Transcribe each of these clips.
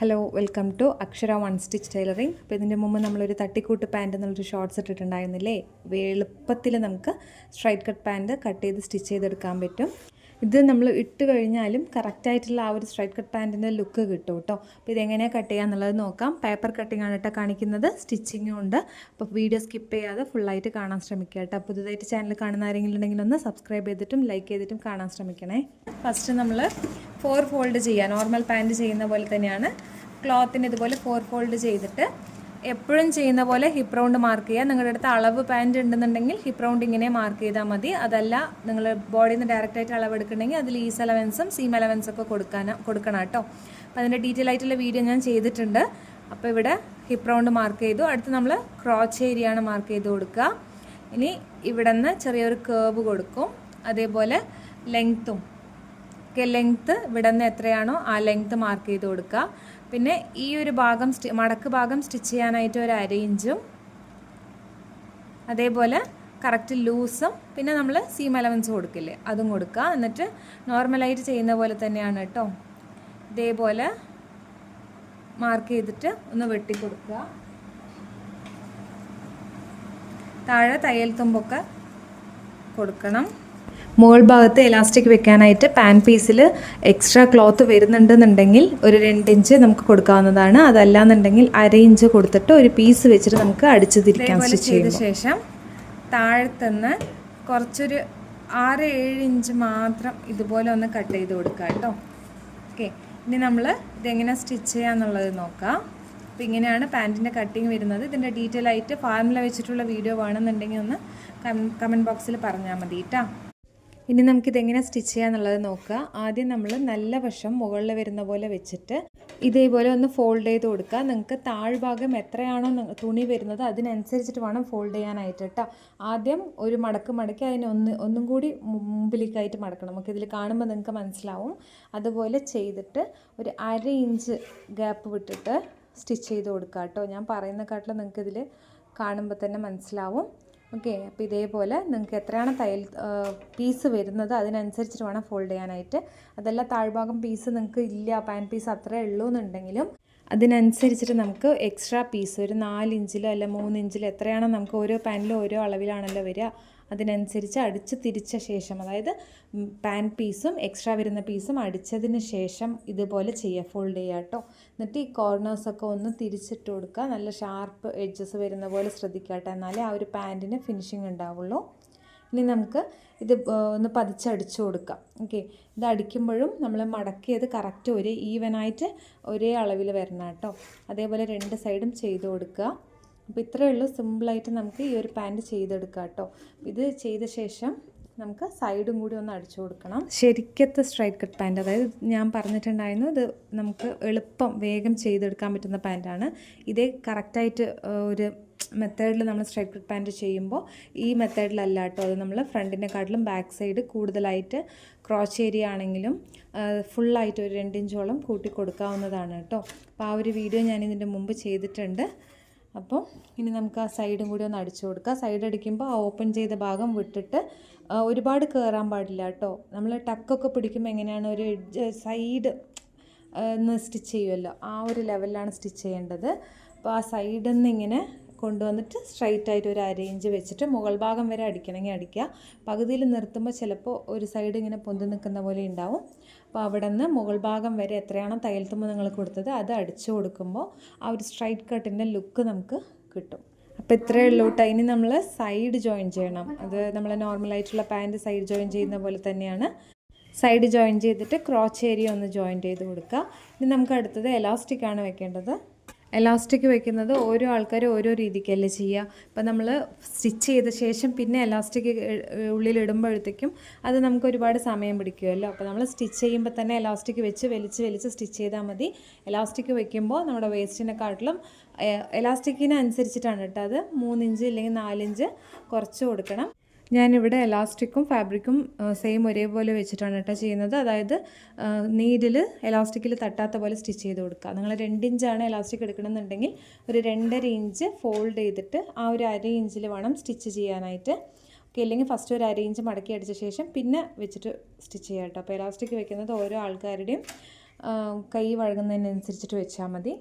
Hello welcome to Akshara one stitch tailoring അപ്പോൾ ഇതിന്റെ മുമ്പ് നമ്മളൊരു തട്ടിക്കൂട്ട് പാന്റ് എന്നുള്ളൊരു ഷോർട്ട്സ് ഇട്ടിട്ടുണ്ടായിരുന്നില്ലേ? എളുപ്പത്തിൽ നമുക്ക് സ്ട്രൈറ്റ് കട്ട് പാന്റ് കട്ട് ചെയ്ത് സ്റ്റിച്ച് ചെയ്തെടുക്കാൻ പറ്റും. ഇത് നമ്മൾ ഇട്ട് കഴിഞ്ഞാലും കറക്റ്റായിട്ടുള്ള ആ ഒരു സ്ട്രൈറ്റ് കട്ട് പാന്റിന്റെ ലുക്ക് കിട്ടും കേട്ടോ അപ്പോൾ ഇതെങ്ങനെയാണ് കട്ട് ചെയ്യുക എന്നുള്ളത് നോക്കാം. പേപ്പർ കട്ടിംഗ് ആണ് കേട്ടോ കാണിക്കുന്നത്. സ്റ്റിച്ചിങ്ങും ഉണ്ട്. അപ്പോൾ വീഡിയോ സ്കിപ്പ് ചെയ്യാതെ ഫുള്ളായിട്ട് കാണാൻ ശ്രമിക്കുക കേട്ടോ പുതുതായിട്ട് ചാനൽ കാണുന്ന ആരെങ്കിലും ഉണ്ടെങ്കിൽ ഒന്ന് സബ്സ്ക്രൈബ് ചെയ്തിട്ടും ലൈക്ക് ചെയ്തിട്ടും കാണാൻ ശ്രമിക്കണേ. ഫസ്റ്റ് നമ്മൾ ഫോർ ഫോൾഡ് ചെയ്യുക നോർമൽ പാന്റ് ചെയ്യുന്ന പോലെ തന്നെയാണ്. ക്ലോത്തിന് ഇതുപോലെ ഫോർ ഫോൾഡ് ചെയ്തിട്ട് എപ്പോഴും ചെയ്യുന്ന പോലെ ഹിപ്പ് റൗണ്ട് മാർക്ക് ചെയ്യുക. നിങ്ങളുടെ അടുത്ത് അളവ് പാന്റ് ഉണ്ടെന്നുണ്ടെങ്കിൽ ഹിപ്പ് റൗണ്ട് ഇങ്ങനെ മാർക്ക് ചെയ്താൽ മതി. അതല്ല നിങ്ങൾ ബോഡിയിൽ നിന്ന് ഡയറക്റ്റായിട്ട് അളവ് എടുക്കണമെങ്കിൽ അതിൽ ഈസ് അലവൻസും സീം അലവൻസും ഒക്കെ കൊടുക്കാൻ കൊടുക്കണം കേട്ടോ. അപ്പോൾ അതിന്റെ ഡീറ്റെയിൽ ആയിട്ടുള്ള വീഡിയോ ഞാൻ ചെയ്തിട്ടുണ്ട്. അപ്പോൾ ഇവിടെ ഹിപ്പ് റൗണ്ട് മാർക്ക് ചെയ്തു. അടുത്ത് നമ്മൾ ക്രോച്ച് ഏരിയ ആണ് മാർക്ക് ചെയ്ത് കൊടുക്കുക. ഇനി ഇവിടെ നിന്ന് ചെറിയൊരു കേവ് കൊടുക്കും. അതേപോലെ ലെങ്ത്തും ലെങ്ത്ത് ഇവിടെ നിന്ന് എത്രയാണോ ആ ലെങ്ത്ത് മാർക്ക് ചെയ്ത് കൊടുക്കുക. പിന്നെ ഈ ഒരു ഭാഗം മടക്ക് ഭാഗം സ്റ്റിച്ച് ചെയ്യാനായിട്ട് ഒരു അര ഇഞ്ചും അതേപോലെ കറക്റ്റ് ലൂസും പിന്നെ നമ്മൾ സീം അലവൻസ് കൊടുക്കില്ലേ അതും കൊടുക്കുക. എന്നിട്ട് നോർമലായിട്ട് ചെയ്യുന്ന പോലെ തന്നെയാണ് കേട്ടോ ഇതേപോലെ മാർക്ക് ചെയ്തിട്ട് ഒന്ന് വെട്ടി കൊടുക്കുക. താഴെ തയ്യൽ തുമ്പൊക്കെ കൊടുക്കണം. മുകൾ ഭാഗത്ത് എലാസ്റ്റിക് വെക്കാനായിട്ട് പാൻ പീസിൽ എക്സ്ട്രാ ക്ലോത്ത് വരുന്നുണ്ടെന്നുണ്ടെങ്കിൽ ഒരു രണ്ട് ഇഞ്ച് നമുക്ക് കൊടുക്കാവുന്നതാണ്. അതല്ലാന്നുണ്ടെങ്കിൽ അര ഇഞ്ച് കൊടുത്തിട്ട് ഒരു പീസ് വെച്ചിട്ട് നമുക്ക് അടിച്ചു തിരിക്കാൻ സ്റ്റിച്ച് ചെയ്ത ശേഷം താഴത്തുനിന്ന് കുറച്ചൊരു ആറ് ഏഴ് ഇഞ്ച് മാത്രം ഇതുപോലെ ഒന്ന് കട്ട് ചെയ്ത് കൊടുക്കുക കേട്ടോ ഓക്കെ ഇനി നമ്മൾ ഇതെങ്ങനെ സ്റ്റിച്ച് ചെയ്യാന്നുള്ളത് നോക്കാം. അപ്പോൾ ഇങ്ങനെയാണ് പാന്റിന്റെ കട്ടിങ് വരുന്നത്. ഇതിന്റെ ഡീറ്റെയിൽ ആയിട്ട് ഫാർമുല വെച്ചിട്ടുള്ള വീഡിയോ വേണമെന്നുണ്ടെങ്കിൽ ഒന്ന് കമന്റ് ബോക്സിൽ പറഞ്ഞാൽ മതി കേട്ടോ ഇനി നമുക്കിതെങ്ങനെ സ്റ്റിച്ച് ചെയ്യാന്നുള്ളത് നോക്കുക. ആദ്യം നമ്മൾ നല്ല വശം മുകളിൽ വരുന്ന പോലെ വെച്ചിട്ട് ഇതേപോലെ ഒന്ന് ഫോൾഡ് ചെയ്ത് കൊടുക്കുക. നിങ്ങൾക്ക് താഴ്ഭാഗം എത്രയാണോ തുണി വരുന്നത് അതിനനുസരിച്ചിട്ട് വേണം ഫോൾഡ് ചെയ്യാനായിട്ട് കേട്ടോ. ആദ്യം ഒരു മടക്ക് മടക്കി അതിനെ ഒന്ന് ഒന്നും കൂടി മുമ്പിലേക്കായിട്ട് മടക്കണം. നമുക്ക് ഇതിൽ കാണുമ്പോൾ നിങ്ങൾക്ക് മനസ്സിലാവും. അതുപോലെ ചെയ്തിട്ട് ഒരു അര ഇഞ്ച് ഗ്യാപ്പ് വിട്ടിട്ട് സ്റ്റിച്ച് ചെയ്ത് കൊടുക്കുക കേട്ടോ. ഞാൻ പറയുന്ന കാട്ടിൽ നിങ്ങൾക്കിതിൽ കാണുമ്പോൾ തന്നെ മനസ്സിലാവും. ഓക്കെ അപ്പോൾ ഇതേപോലെ നിങ്ങൾക്ക് എത്രയാണ് തയ്യൽ പീസ് വരുന്നത് അതിനനുസരിച്ചിട്ട് വേണം ഫോൾഡ് ചെയ്യാനായിട്ട്. അതല്ല താഴ്ഭാഗം പീസ് നിങ്ങൾക്ക് ഇല്ല പാൻ പീസ് അത്രേ ഉള്ളൂ എന്നുണ്ടെങ്കിലും അതിനനുസരിച്ചിട്ട് നമുക്ക് എക്സ്ട്രാ പീസ് ഒരു നാലിഞ്ചിലോ അല്ല മൂന്നിഞ്ചിലോ എത്രയാണോ നമുക്ക് ഓരോ പാനിലും ഓരോ അളവിലാണല്ലോ വരിക. അതിനനുസരിച്ച് അടിച്ച് തിരിച്ച ശേഷം അതായത് പാൻ പീസും എക്സ്ട്രാ വരുന്ന പീസും അടിച്ചതിന് ശേഷം ഇതുപോലെ ചെയ്യുക ഫോൾഡ് ചെയ്യുക കേട്ടോ. എന്നിട്ട് ഈ കോർണേഴ്സൊക്കെ ഒന്ന് തിരിച്ചിട്ട് കൊടുക്കുക. നല്ല ഷാർപ്പ് എഡ്ജസ് വരുന്ന പോലെ ശ്രദ്ധിക്കുക കേട്ടോ. എന്നാലേ ആ ഒരു പാന്റിന് ഫിനിഷിങ് ഉണ്ടാവുള്ളൂ. ഇനി നമുക്ക് ഇത് ഒന്ന് പതിച്ചടിച്ചു കൊടുക്കാം. ഓക്കെ ഇത് അടിക്കുമ്പോഴും നമ്മൾ മടക്കിയത് കറക്റ്റ് ഒരേ ഈവനായിട്ട് ഒരേ അളവിൽ വരണം കേട്ടോ. അതേപോലെ രണ്ട് സൈഡും ചെയ്ത് കൊടുക്കുക. അപ്പോൾ ഇത്രയേ ഉള്ളൂ. സിമ്പിളായിട്ട് നമുക്ക് ഈ ഒരു പാന്റ് ചെയ്തെടുക്കാം കേട്ടോ. ഇത് ചെയ്ത ശേഷം നമുക്ക് സൈഡും കൂടി ഒന്ന് അടിച്ചു കൊടുക്കണം. ശരിക്കത്തെ സ്ട്രൈറ്റ് കട്ട് പാന്റ് അതായത് ഞാൻ പറഞ്ഞിട്ടുണ്ടായിരുന്നു ഇത് നമുക്ക് എളുപ്പം വേഗം ചെയ്തെടുക്കാൻ പറ്റുന്ന പാന്റാണ്. ഇതേ കറക്റ്റായിട്ട് ഒരു മെത്തേഡിൽ നമ്മൾ സ്ട്രൈറ്റ് കട്ട് പാന്റ് ചെയ്യുമ്പോൾ ഈ മെത്തേഡിലല്ല കേട്ടോ. അത് നമ്മൾ ഫ്രണ്ടിനെക്കാട്ടിലും ബാക്ക് സൈഡ് കൂടുതലായിട്ട് ക്രോച്ച് ഏരിയ ആണെങ്കിലും ഫുള്ളായിട്ട് ഒരു രണ്ടിഞ്ചോളം കൂട്ടി കൊടുക്കാവുന്നതാണ് കേട്ടോ. അപ്പോൾ ആ ഒരു വീഡിയോ ഞാൻ ഇതിന്റെ മുമ്പ് ചെയ്തിട്ടുണ്ട്. അപ്പോൾ ഇനി നമുക്ക് ആ സൈഡും കൂടി ഒന്ന് അടിച്ചു കൊടുക്കുക സൈഡ് അടിക്കുമ്പോൾ ആ ഓപ്പൺ ചെയ്ത ഭാഗം വിട്ടിട്ട് ഒരുപാട് കയറാൻ പാടില്ല കേട്ടോ നമ്മൾ ടക്കൊക്കെ പിടിക്കുമ്പോൾ എങ്ങനെയാണ് ഒരു സൈഡ് സ്റ്റിച്ച് ചെയ്യുമല്ലോ ആ ഒരു ലെവലിലാണ് സ്റ്റിച്ച് ചെയ്യേണ്ടത്. അപ്പോൾ ആ സൈഡിൽ നിന്ന് ഇങ്ങനെ കൊണ്ടുവന്നിട്ട് സ്ട്രൈറ്റ് ആയിട്ട് ഒരു അരേഞ്ച് വെച്ചിട്ട് മുകൾ ഭാഗം വരെ അടിക്കണമെങ്കിൽ അടിക്കുക. പകുതിയിൽ നിർത്തുമ്പോൾ ചിലപ്പോൾ ഒരു സൈഡ് ഇങ്ങനെ പൊന്തി നിൽക്കുന്ന പോലെ ഉണ്ടാവും. അപ്പോൾ അവിടെ നിന്ന് മുകൾ ഭാഗം വരെ എത്രയാണോ തയ്യൽ തുമ്പ് നിങ്ങൾ കൊടുത്തത് അത് അടിച്ചു കൊടുക്കുമ്പോൾ ആ ഒരു സ്ട്രൈറ്റ് കട്ടിന്റെ ലുക്ക് നമുക്ക് കിട്ടും. അപ്പോൾ ഇത്രയേ ഉള്ളൂ കേട്ടോ ഇനി നമ്മൾ സൈഡ് ജോയിൻ ചെയ്യണം. അത് നമ്മൾ നോർമലായിട്ടുള്ള പാന്റ് സൈഡ് ജോയിൻ ചെയ്യുന്ന പോലെ തന്നെയാണ്. സൈഡ് ജോയിൻ ചെയ്തിട്ട് ക്രോച്ച് ഏരിയ ഒന്ന് ജോയിൻ ചെയ്ത് കൊടുക്കുക ഇനി നമുക്ക് അടുത്തത് എലാസ്റ്റിക് ആണ് വെക്കേണ്ടത്. എലാസ്റ്റിക് വെക്കുന്നത് ഓരോ ആൾക്കാരും ഓരോ രീതിക്കല്ലേ ചെയ്യുക. ഇപ്പം നമ്മൾ സ്റ്റിച്ച് ചെയ്ത ശേഷം പിന്നെ എലാസ്റ്റിക് ഉള്ളിലിടുമ്പോഴത്തേക്കും അത് നമുക്ക് ഒരുപാട് സമയം പിടിക്കുമല്ലോ. അപ്പോൾ നമ്മൾ സ്റ്റിച്ച് ചെയ്യുമ്പോൾ തന്നെ എലാസ്റ്റിക് വെച്ച് വലിച്ച് വലിച്ച് സ്റ്റിച്ച് ചെയ്താൽ മതി. എലാസ്റ്റിക് വെക്കുമ്പോൾ നമ്മുടെ വേസ്റ്റിനെക്കാട്ടിലും എലാസ്റ്റിക്കിനനുസരിച്ചിട്ടാണ് കേട്ടോ അത്. മൂന്നിഞ്ച് ഇല്ലെങ്കിൽ നാലിഞ്ച് കുറച്ച് കൊടുക്കണം. ഞാനിവിടെ എലാസ്റ്റിക്കും ഫാബ്രിക്കും സെയിം ഒരേപോലെ വെച്ചിട്ടാണ് കേട്ടോ ചെയ്യുന്നത്. അതായത് നീഡിൽ എലാസ്റ്റിക്കിൽ തട്ടാത്ത പോലെ സ്റ്റിച്ച് ചെയ്ത് കൊടുക്കുക. നിങ്ങൾ രണ്ട് ഇഞ്ചാണ് എലാസ്റ്റിക് എടുക്കണമെന്നുണ്ടെങ്കിൽ ഒരു രണ്ടര ഇഞ്ച് ഫോൾഡ് ചെയ്തിട്ട് ആ ഒരു അര ഇഞ്ചിൽ വേണം സ്റ്റിച്ച് ചെയ്യാനായിട്ട്. ഓക്കെ അല്ലെങ്കിൽ ഫസ്റ്റ് ഒരു അര ഇഞ്ച് മടക്കി അടിച്ച ശേഷം പിന്നെ വെച്ചിട്ട് സ്റ്റിച്ച് ചെയ്യാം കേട്ടോ. അപ്പോൾ എലാസ്റ്റിക് വെക്കുന്നത് ഓരോ ആൾക്കാരുടെയും കൈ വഴങ്ങുന്നതിനനുസരിച്ചിട്ട് വെച്ചാൽ മതി.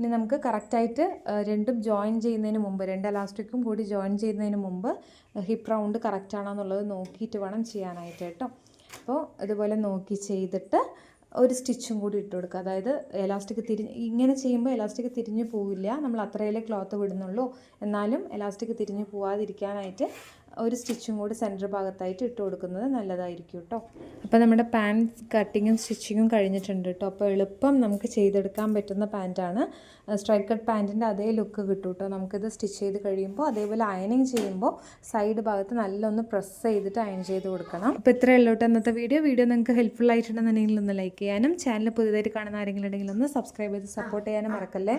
ഇനി നമുക്ക് കറക്റ്റായിട്ട് രണ്ടും ജോയിൻ ചെയ്യുന്നതിന് മുമ്പ് രണ്ട് അലാസ്റ്റിക്കും കൂടി ജോയിൻ ചെയ്യുന്നതിന് മുമ്പ് ഹിപ്പ് റൗണ്ട് കറക്റ്റ് ആണോ എന്നുള്ളത് നോക്കിയിട്ട് വേണം ചെയ്യാനായിട്ട് കേട്ടോ. അപ്പോൾ ഇതുപോലെ നോക്കി ചെയ്തിട്ട് ഒരു സ്റ്റിച്ചും കൂടി ഇട്ട് കൊടുക്കുക. അതായത് എലാസ്റ്റിക് തിരിഞ്ഞ് ഇങ്ങനെ ചെയ്യുമ്പോൾ എലാസ്റ്റിക് തിരിഞ്ഞു പോവില്ല. നമ്മൾ അത്രയിലെ ക്ലോത്ത് വിടുന്നുള്ളൂ. എന്നാലും എലാസ്റ്റിക് തിരിഞ്ഞു പോവാതിരിക്കാനായിട്ട് ഒരു സ്റ്റിച്ചും കൂടി സെന്റർ ഭാഗത്തായിട്ട് ഇട്ട് കൊടുക്കുന്നത് നല്ലതായിരിക്കും കേട്ടോ അപ്പോൾ നമ്മുടെ പാന്റ് കട്ടിങ്ങും സ്റ്റിച്ചിങ്ങും കഴിഞ്ഞിട്ടുണ്ട് കേട്ടോ അപ്പോൾ എളുപ്പം നമുക്ക് ചെയ്തെടുക്കാൻ പറ്റുന്ന പാന്റാണ് സ്ട്രൈക്ക് കട്ട് പാന്റിന്റെ അതേ ലുക്ക് കിട്ടും കേട്ടോ നമുക്കിത് സ്റ്റിച്ച് ചെയ്ത് കഴിയുമ്പോൾ അതേപോലെ അയണിങ് ചെയ്യുമ്പോൾ സൈഡ് ഭാഗത്ത് നല്ലൊന്ന് പ്രസ് ചെയ്തിട്ട് അയൺ ചെയ്ത് കൊടുക്കണം. അപ്പോൾ ഇത്രയേ ഉള്ളൂ കേട്ടോ ഇന്നത്തെ വീഡിയോ. വീഡിയോ നിങ്ങൾക്ക് ഹെൽപ്ഫുൾ ആയിട്ടുണ്ടെന്നുണ്ടെങ്കിൽ ഒന്ന് ലൈക്ക് ചെയ്യാനും ചാനൽ പുതിയതായിട്ട് കാണുന്ന ആരെങ്കിലും ഉണ്ടെങ്കിൽ ഒന്ന് സബ്സ്ക്രൈബ് ചെയ്ത് സപ്പോർട്ട് ചെയ്യാനും മറക്കല്ലേ?